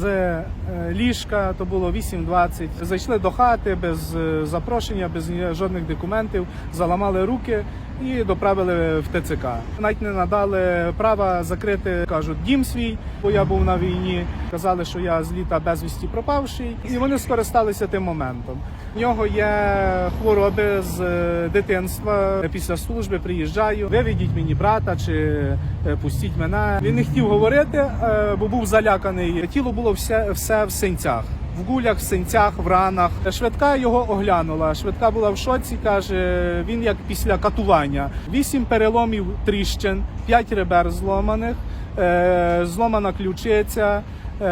з е, ліжка, то було 8.20. Зайшли до хати без е, запрошення, без жодних документів, заламали руки і доправили в ТЦК. Навіть не надали права закрити, кажуть, дім свій, бо я був на війні. Казали, що я з літа безвісті пропавший, і вони скористалися тим моментом. В нього є хвороби з е, дитинства. Після служби приїжджаю. Виведіть мені брата чи е, пустіть мене. Він не хотів говорити, е, бо був заляканий. Тіло було все, все в синцях. В гулях, в синцях, в ранах. Швидка його оглянула. Швидка була в шоці. каже, він як після катування. Вісім переломів тріщин, п'ять ребер зломаних, е, зломана ключиця. Е,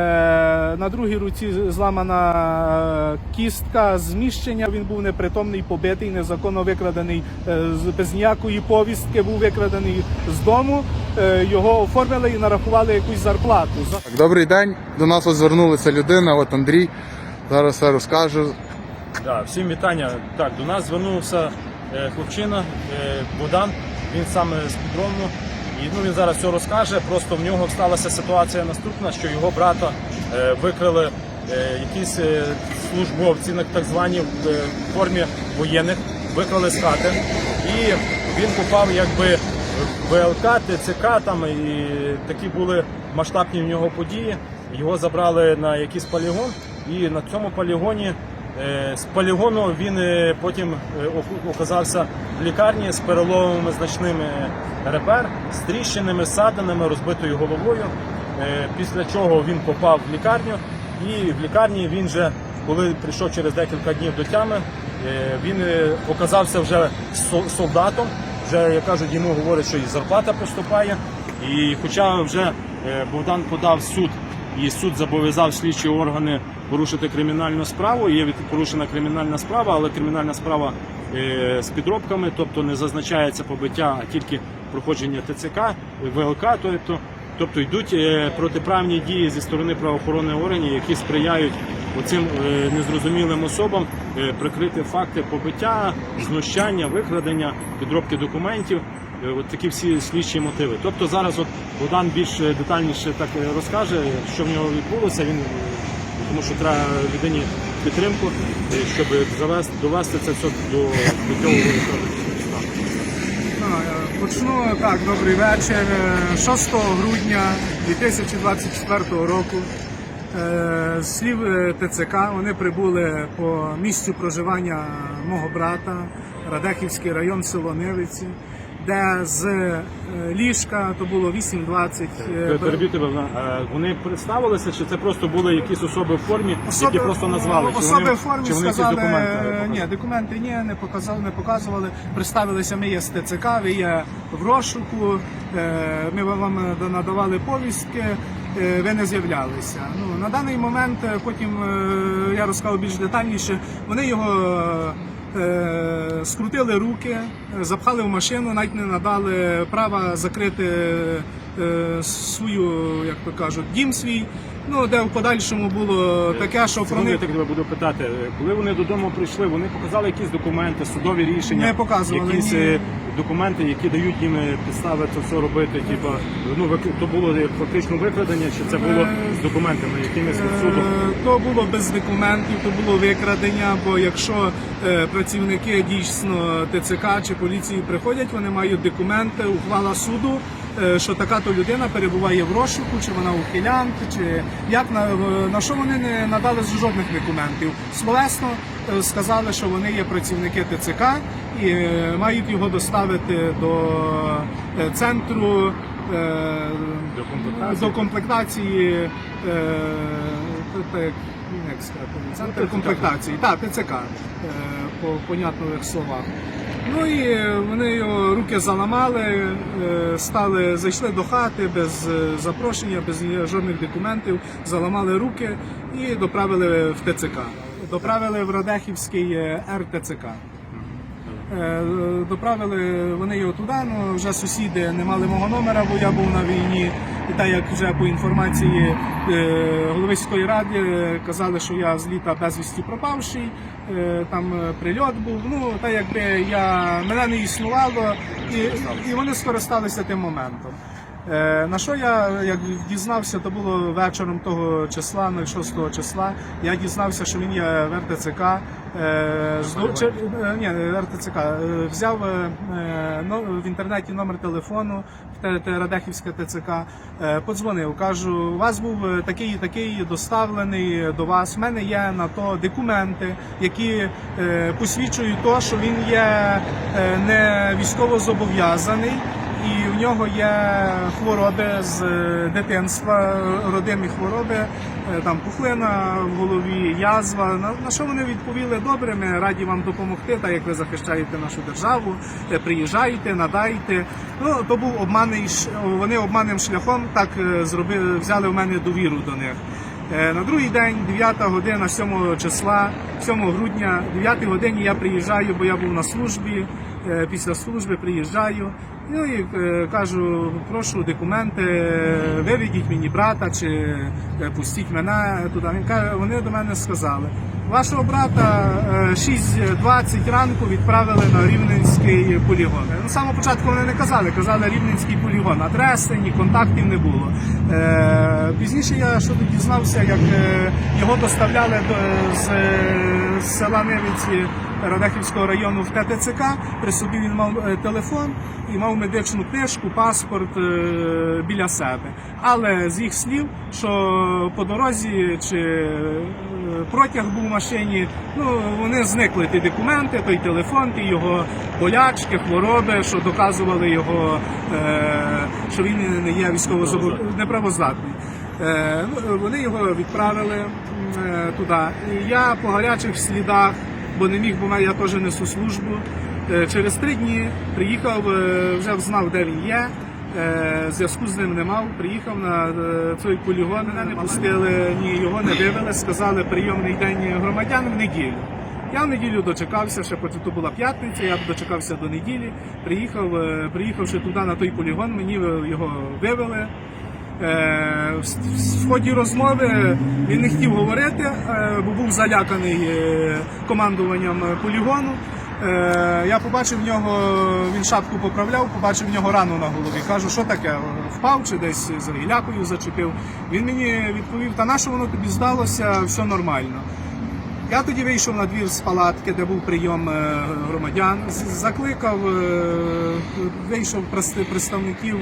На другій руці зламана е, кістка, зміщення. Він був непритомний, побитий, незаконно викрадений е, з- без ніякої повістки. Був викрадений з дому. Його оформили і нарахували якусь зарплату. Добрий день. До нас ось звернулася людина, от Андрій. Зараз все розкаже. Да, всім вітання. Так, до нас звернувся хлопчина Богдан. Він саме з підрону. І ну, він зараз все розкаже. Просто в нього сталася ситуація наступна, що його брата е, викрили е, якісь е, службовці, так звані в е, формі воєнних, викрали з хати. І він попав якби в ВЛК, ТЦК там і такі були масштабні в нього події. Його забрали на якийсь полігон, і на цьому полігоні З полігону він е, потім е, оказався в лікарні з переломами значними ребер, з тріщинами, ссадинами, розбитою головою. Е, Після чого він попав в лікарню, і в лікарні він же, коли прийшов через декілька днів до тями, е, він е, оказався вже солдатом. Вже як кажуть, йому говорять, що і зарплата поступає. І хоча вже е, Богдан подав суд і суд зобов'язав слідчі органи порушити кримінальну справу. Є порушена кримінальна справа, але кримінальна справа е, з підробками, тобто не зазначається побиття, а тільки проходження ТЦК, ВЛК, тобто, тобто йдуть е, протиправні дії зі сторони правоохоронних органів, які сприяють оцим е, незрозумілим особам прикрити факти побиття, знущання, викрадення, підробки документів. От такі всі слідчі мотиви. Тобто зараз от Богдан більш детальніше так розкаже, що в нього відбулося. Він тому що треба людині підтримку, е, щоб завести довести це все до, цього стану. Е, Почну так, добрий вечір. Е, 6 грудня 2024 року е, з слів е, ТЦК вони прибули по місцю проживання мого брата, Радехівський район, село Невиці, де з е, ліжка то було 8.20. е, е, Вони представилися, чи це просто були якісь особи в формі, які просто назвали? Чи особи вони, в формі чи вони сказали, документи? ні, документи ні, не показали, не показували. Представилися, ми є з ТЦК, ви є в розшуку, ми вам надавали повістки, ви не з'являлися. Ну, на даний момент, потім я розказав більш детальніше, вони його скрутили руки, е, запхали в машину, навіть не надали права закрити е, свою, як то кажуть, дім свій. Ну, де в подальшому було таке, що про них... я так тебе буду питати. Коли вони додому прийшли, вони показали якісь документи, судові рішення, Не показували, якісь ні. Е, документи, які дають їм е, підстави це все робити. Типа, ну то було фактично викрадення, чи це було з документами, якимись від суду? Е, То було без документів, то було викрадення. Бо якщо е, працівники дійсно ТЦК чи поліції приходять, вони мають документи, ухвала суду, е, що така то людина перебуває в розшуку, чи вона ухилянт, чи як на, на що вони не надали жодних документів. Словесно е, сказали, що вони є працівники ТЦК і е, мають його доставити до е, центру. е, До комплектації? як сказати, центр ТЦК. комплектації, так, ТЦК, по понятних словах. Ну і вони його руки заламали, стали, зайшли до хати без запрошення, без жодних документів, заламали руки і доправили в ТЦК. Доправили в Радехівський е, РТЦК. Е, Доправили вони його туди, ну вже сусіди не мали мого номера, бо я був на війні. І так як вже по інформації е, голови сільської ради казали, що я з літа безвісті пропавший, там прильот був. Ну так якби я мене не існувало, і, і вони скористалися тим моментом. Е, На що я як дізнався, то було вечором того числа, 06 числа. Я дізнався, що він є в РТЦК. Е, чи- е, Ні, РТЦК. Взяв е, в інтернеті номер телефону в Радехівське ТЦК. Подзвонив, кажу, у вас був такий і такий доставлений до вас. У мене є на то документи, які посвідчують то, що він є не військово зобов'язаний. В нього є хвороби з е, дитинства, родинні хвороби, е, там пухлина в голові, язва. На, що вони відповіли добре? Ми раді вам допомогти, так як ви захищаєте нашу державу, е, приїжджайте, надайте. Ну то був обманний вони обманним шляхом так зробили, взяли в мене довіру до них. На другий день, 9 година, 7 числа, 7 грудня, 9 годині я приїжджаю, бо я був на службі. Після служби приїжджаю. Ну і е, кажу, прошу документи, е, виведіть мені брата чи е, пустіть мене туди. Він каже, вони до мене сказали. Вашого брата е, 6.20 ранку відправили на Рівненський полігон. На самого початку вони не казали, казали Рівненський полігон. Адреси, ні контактів не було. Е, Пізніше я що дізнався, як е, його доставляли до, з, е, села Невиці Радехівського району в ТТЦК. При собі він мав е, телефон і мав медичну книжку, паспорт е, біля себе. Але з їх слів, що по дорозі чи е, протяг був в машині, ну вони зникли ті документи, той телефон, ті його болячки, хвороби, що доказували його, що він не є військово неправоздатний. Ну, вони його відправили туди. І я по гарячих слідах, бо не міг, бо я теж несу службу. Е, Через три дні приїхав, е, вже знав, де він є. е, Зв'язку з ним не мав. Приїхав на цей полігон, мене не пустили, ні його не вивели. Сказали прийомний день громадян в неділю. Я в неділю дочекався, ще то була п'ятниця, я дочекався до неділі. Приїхав, приїхавши туди на той полігон, мені його вивели. Е, В ході розмови він не хотів говорити, е, бо був заляканий е, командуванням полігону. Я побачив в нього, він шапку поправляв, побачив в нього рану на голові. Кажу, що таке? Впав чи десь за гілякою зачепив. Він мені відповів: та на що воно тобі здалося, все нормально. Я тоді вийшов на двір з палатки, де був прийом громадян. Закликав, вийшов представників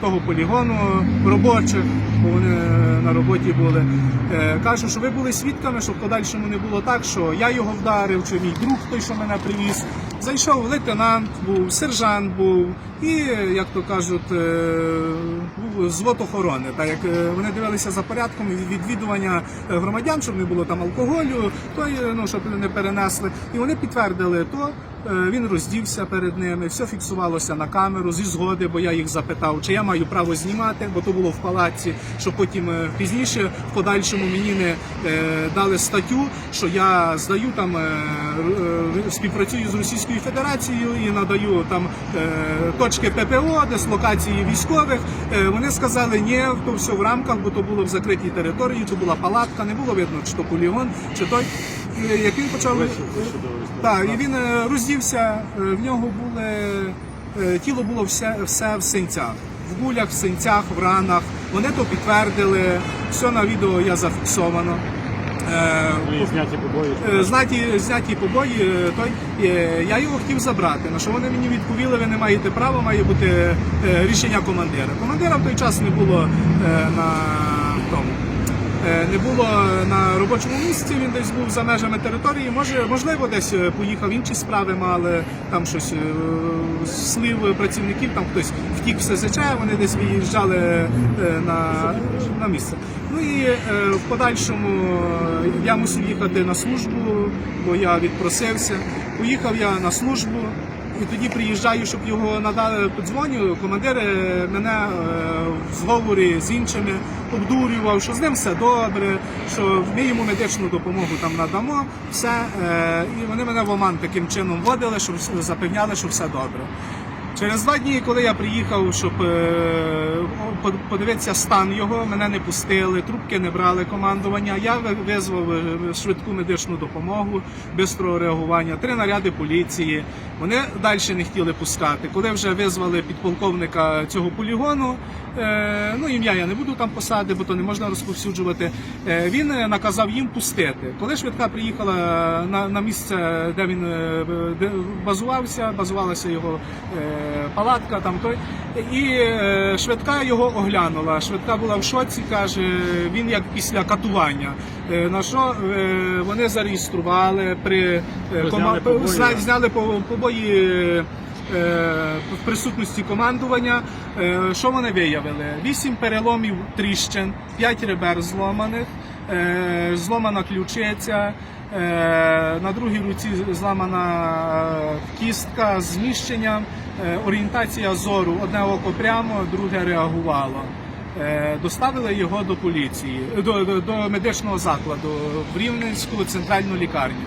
того полігону, робочих, бо вони е, на роботі були. Е, Кажу, що ви були свідками, щоб в подальшому не було так, що я його вдарив, чи мій друг той, що мене привіз. Зайшов лейтенант, був сержант був, і, як то кажуть, е, був звод охорони. Так як е, вони дивилися за порядком відвідування е, громадян, щоб не було там алкоголю, то е, ну щоб не перенесли. І вони підтвердили то. Е, Він роздівся перед ними, все фіксувалося на камеру зі згоди, бо я їх запитав, чи я маю право знімати, бо то було в палаці, що потім е, пізніше в подальшому мені не е, дали статтю, що я здаю там співпрацюю з Російською Федерацією і надаю там точки ППО, дислокації військових. Вони сказали, ні, то все в рамках, бо то було в закритій території, то була палатка, не було видно, чи то полігон, чи той. Е, Як він почав так, і він е, роздівся, е, в нього були тіло було все, все в синцях, в гулях, в синцях, в ранах. Вони то підтвердили, все на відео є зафіксовано. Е, зняті побої. Знаті, зняті побої, той, я його хотів забрати. На що вони мені відповіли, ви не маєте права, має бути рішення командира. Командира в той час не було на тому. Е, Не було на робочому місці, він десь був за межами території. Може, можливо, десь е, поїхав інші справи, мали там щось е, слив працівників, там хтось втік в СЗЧ, вони десь виїжджали на, на місце. Ну і в подальшому я мусив їхати на службу, бо я відпросився. Поїхав я на службу. І тоді приїжджаю, щоб його надали подзвоню. Командир е, мене е, в зговорі з іншими обдурював, що з ним все добре, що ми йому медичну допомогу там надамо, все. Е, І вони мене в оман таким чином вводили, щоб запевняли, що все добре. Через два дні, коли я приїхав, щоб е, по- подивитися стан його, мене не пустили, трубки не брали командування. Я визвав е, швидку медичну допомогу, бистрого реагування, три наряди поліції. Вони далі не хотіли пускати. Коли вже визвали підполковника цього полігону, е, ну ім'я я не буду там посади, бо то не можна розповсюджувати. Він наказав їм пустити. Коли швидка приїхала на, місце, де він базувався, базувалася його палатка, там той, і е, швидка його оглянула. Швидка була в шоці, каже, він як після катування. Е, На що е, вони зареєстрували при Зняли кома- побої, зняли по- побої. В присутності командування, що вони виявили? Вісім переломів тріщин, п'ять ребер зломаних, зломана ключиця, на другій руці зламана кістка з зміщенням, орієнтація зору, одне око прямо, друге реагувало. Е, Доставили його до поліції, до, до, до медичного закладу в Рівненську центральну лікарню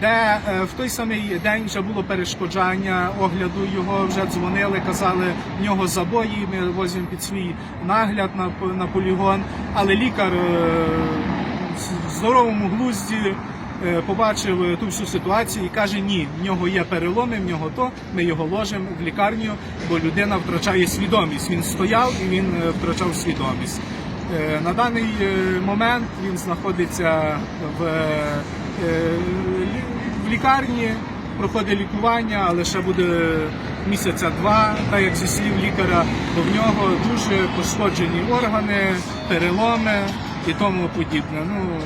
де е, в той самий день вже було перешкоджання огляду його, вже дзвонили, казали, в нього забої, ми возимо під свій нагляд на, на полігон. Але лікар е, в здоровому глузді е, побачив е, ту всю ситуацію і каже, ні, в нього є переломи, в нього то, ми його ложимо в лікарню, бо людина втрачає свідомість. Він стояв і він е, втрачав свідомість. Е, На даний е, момент він знаходиться в, е, в лікарні, проходить лікування, але ще буде місяця два, так як зі слів лікаря, бо в нього дуже пошкоджені органи, переломи і тому подібне. Ну,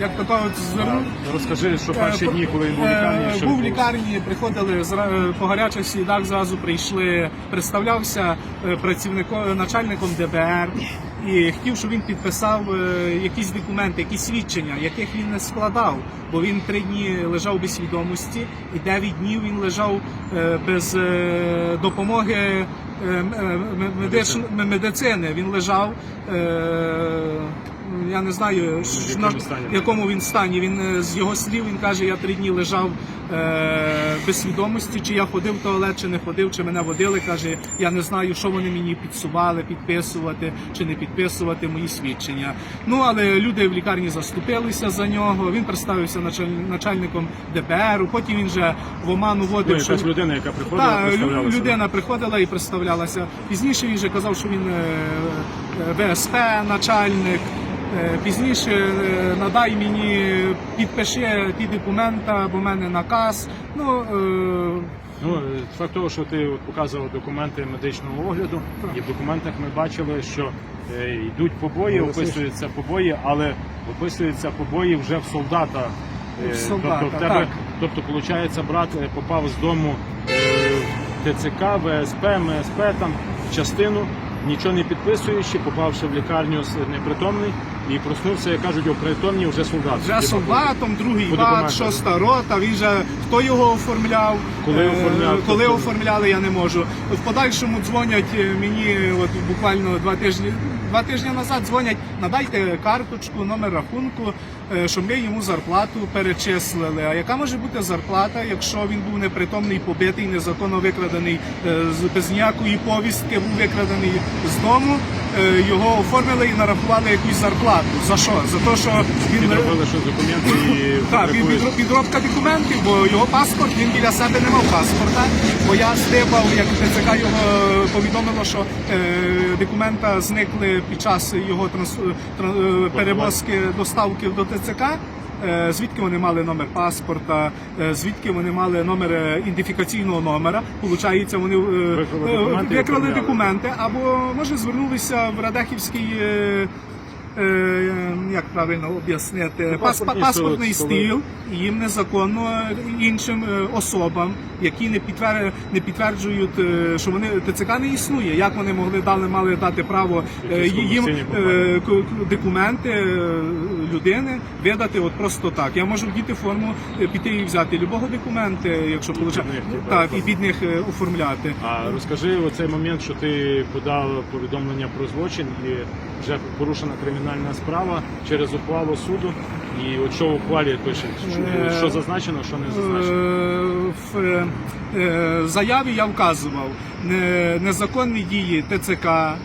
як то кажуть, звернув. Розкажи, що перші Е, дні, коли він був в лікарні, е, що був в лікарні, приходили по гарячих слідах, зразу прийшли, представлявся е, працівником, начальником ДБР і хотів, щоб він підписав е, якісь документи, якісь свідчення, яких він не складав, бо він три дні лежав без свідомості, і дев'ять днів він лежав е, без е, допомоги е, м- е, м- медич- м- медицини. Він лежав. Я не знаю, В на- якому стані? в якому він стані. Він е, з його слів він каже, я три дні лежав е, без свідомості, чи я ходив в туалет, чи не ходив, чи мене водили. Каже, я не знаю, що вони мені підсували, підписувати чи не підписувати мої свідчення. Ну але люди в лікарні заступилися за нього. Він представився началь- начальником ДБР. Потім він вже в оману Ну, водив. якась що- людина, яка приходила, лю- представлялася. людина приходила і представлялася. Пізніше він вже казав, що він е, е, ВСП, начальник. Е, Пізніше е, надай мені, підпиши ті документа, бо в мене наказ. Ну, е, Ну, факт того, що ти от показував документи медичного огляду, і в документах ми бачили, що е, йдуть побої, описуються побої, але описуються побої вже в солдата. Е, В солдата, тобто, в тебе, так. тобто, виходить, брат е, попав з дому е, в ТЦК, ВСП, МСП, там, в частину, нічого не підписуючи, попавши в лікарню з непритомний і проснувся, як кажуть, у притомні вже солдат. вже солдатом, другий бат, шоста рота. Він же хто його оформляв? Коли Е, оформляв, коли оформляли, я не можу. В подальшому дзвонять е, мені, от буквально два тижні. Два тижні назад дзвонять, надайте карточку, номер рахунку, е, щоб ми йому зарплату перечислили. А яка може бути зарплата, якщо він був непритомний, побитий, незаконно викрадений е, без ніякої повістки, був викрадений з дому, його оформили і нарахували якусь зарплату. За що? За те, що він Підробили, що документи і так, він підро- підробка документів, бо його паспорт, він біля себе не мав паспорта. Бо я стипав, як ТЦК його повідомило, що е, документа зникли під час його транс, тран- е, перевозки доставки до ТЦК. Е, Звідки вони мали номер паспорта, е, звідки вони мали номер е, ідентифікаційного номера. Получається, вони Викрали документи викрали документи, або може звернулися в Радехівський. Е, Як правильно об'яснити, Пас- паспортний паспортний стіл їм незаконно іншим е, особам, які не підтвер... не підтверджують, е, що вони ТЦК не існує. Як вони могли дали мали дати право їм документи людини видати от просто так. Я можу вдіти форму, піти і взяти любого документа, якщо получа... типу, так, і під них оформляти. А розкажи оцей момент, що ти подав повідомлення про злочин і вже порушена кримінальна справа через ухвалу суду. І от що в ухвалі пише, що, Е, що зазначено, що не зазначено. Е, В е, заяві я вказував незаконні дії ТЦК, е,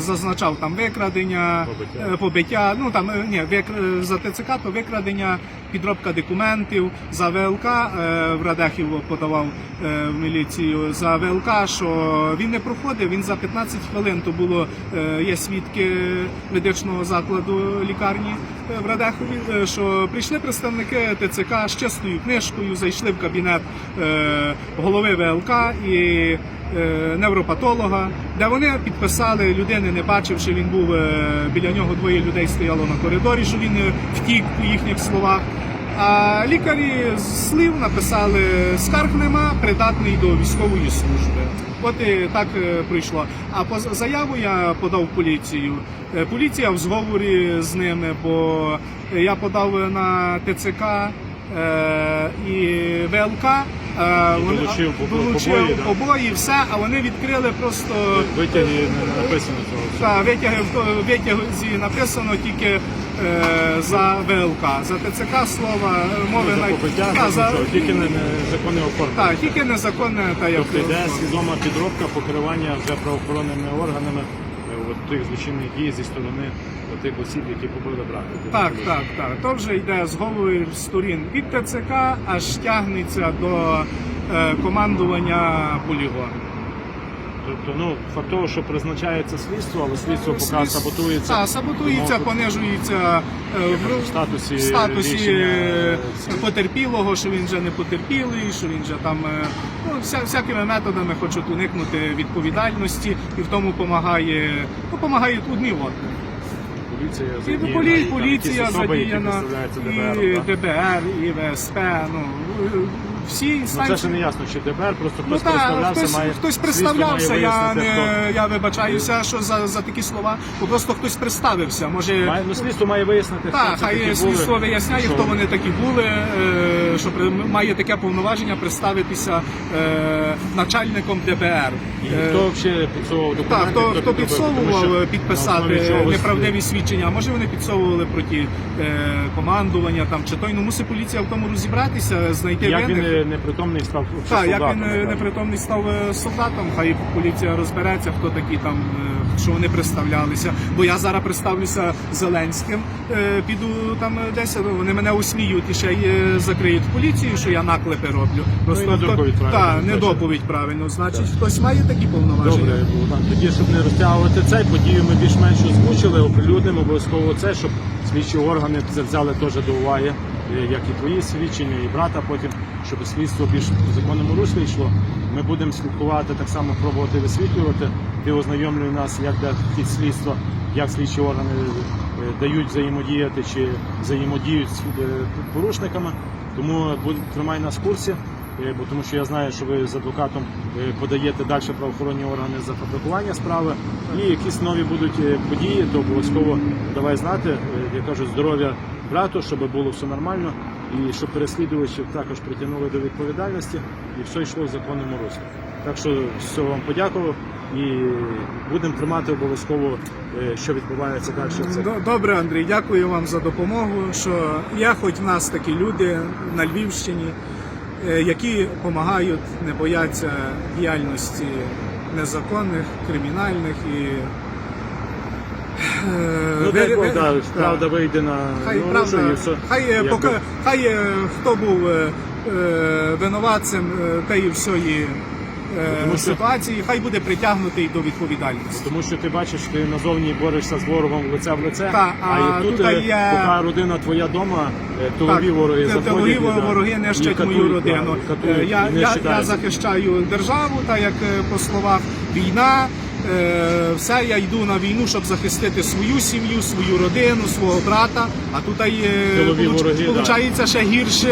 зазначав там викрадення, Побиття. е, побиття. Ну там е, ні, за ТЦК то викрадення, підробка документів за ВЛК. е, В Радехів подавав е, в міліцію за ВЛК, що він не проходив. Він за 15 хвилин то було е, є свідки медичного закладу лікарні е, в Радехові, е, що прийшли представники ТЦК з чистою книжкою, зайшли в кабінет е, голови ВЛК і е, невропатолога, де вони підписали, людини не бачивши, він був е, біля нього двоє людей стояло на коридорі, що він е, втік по їхніх словах. А лікарі з слів написали скарг нема, придатний до військової служби. От і так е, прийшло. А по заяву я подав в поліцію. Е, Поліція в зговорі з ними, бо я подав на ТЦК е, і ВЛК. Е, вони- долучив долучив да? все, а вони відкрили просто Витяги не написано цього. та витяги в витязі написано тільки е, за ВЛК. За ТЦК слова е, мови побиття, Та, за- тільки не незаконне оформлення. Так, тільки незаконне та як Тобто йде свідома підробка покривання вже правоохоронними органами от тих злочинних дій зі сторони тих осіб, які побили брати. Так, так, так. То вже йде з голови сторін від ТЦК, аж тягнеться до е, командування полігону. Тобто, ну факт того, що призначається слідство, але слідство поки саботується. Так, саботується, Тому понижується е, в статусі в статусі рішення, е, потерпілого, що він вже не потерпілий, що він вже там е, ну, вся, всякими методами хочуть уникнути відповідальності і в тому допомагає, ну, допомагають одні одні. поліція І задіяна, полі, і там поліція якісь особи, які задіяна, представляються і ДБР. так? ДБР, і ВСП. Ну, е, всі Ну інстанції. це ще не ясно, чи ДБР, просто Ну хтось так, представлявся, хтось, має хтось представлявся, має я не я вибачаюся, що за, за такі слова, бо просто хтось представився. Може, Має, ну, слідство має вияснити, так, хто це хай слідство були, виясняє, що хто вони такі були, е, що має таке повноваження представитися е, начальником ДБР. І Е, хто взагалі підсовував документи? так, хто, хто підсовував е, підписати неправдиві свідчення, може вони підсовували проти е, командування там чи той, ну мусить поліція в тому розібратися, знайти Як він винних. Е, непритомний став Так, як солдатом, він е, напевно. непритомний став е, солдатом, хай поліція розбереться, хто такі там, е, що вони представлялися. Бо я зараз представлюся Зеленським, е, піду там е, десь, вони мене осміють і ще й е, закриють в поліцію, що я наклепи роблю. Ну, не хто- доповідь правильно, Так, не доповідь правильно. Значить, хтось має такі повноваження. Добре, Богдан. Тоді, щоб не розтягувати цей, подію ми більш-менш озвучили, оприлюднимо обов'язково це, щоб слідчі органи це взяли теж до уваги, е, як і твої свідчення, і брата потім, щоб слідство більш в законному руслі йшло. Ми будемо слідкувати, так само пробувати висвітлювати. Ти ознайомлюй нас, як де хід слідства, як слідчі органи е, дають взаємодіяти чи взаємодіють з е, порушниками. Тому тримай нас в курсі. Е, Бо тому що я знаю, що ви з адвокатом подаєте далі правоохоронні органи за фабрикування справи, і якісь нові будуть події, то обов'язково давай знати. Я кажу, здоров'я брату, щоб було все нормально, і щоб переслідувачів також притягнули до відповідальності, і все йшло в законному руслі. Так що все вам подякував і будемо тримати обов'язково, е, що відбувається далі. Добре, Андрій, дякую вам за допомогу. Що є хоч в нас такі люди на Львівщині, е, які допомагають, не бояться діяльності незаконних, кримінальних і. Е, ну, дай Бог, да, правда вийде на Хай ну, правда, і все. хай, е, поки, хай е, хто був е, е, винуватцем е, тієї всієї е, Тому що- ситуації, хай буде притягнутий до відповідальності. Тому що ти бачиш, ти назовні борешся з ворогом лице в лице, Та, а і тут, тут е, є- поки родина твоя дома, е, тилові вороги заходять. тилові і, да, вороги і нищать катують, мою да, родину. і катують, Е, я, і не я, я захищаю державу, так як е, по словах війна. Е, Все, я йду на війну, щоб захистити свою сім'ю, свою родину, свого брата. А тут є Тилові виходить ще гірше.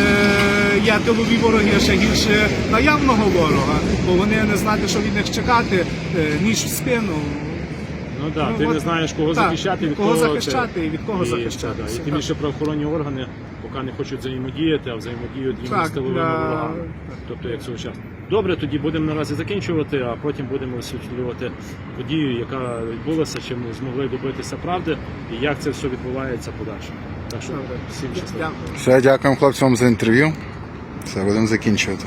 е, Є тилові вороги ще гірше наявного ворога, бо вони не знають, що від них чекати, е, ніж в спину. Ну так, Ну, ти от- не знаєш, кого так, захищати, від кого кого, захищати і від кого і, захищатися, І тим більше правоохоронні органи поки не хочуть взаємодіяти, а взаємодіють їм з тиловими для- ворогами. Тобто, як свого. Добре, тоді будемо наразі закінчувати, а потім будемо висвітлювати подію, яка відбулася, чи ми змогли добитися правди і як це все відбувається подальше. Так що всім щасливо. Все, дякуємо хлопцям за інтерв'ю. Все, будемо закінчувати.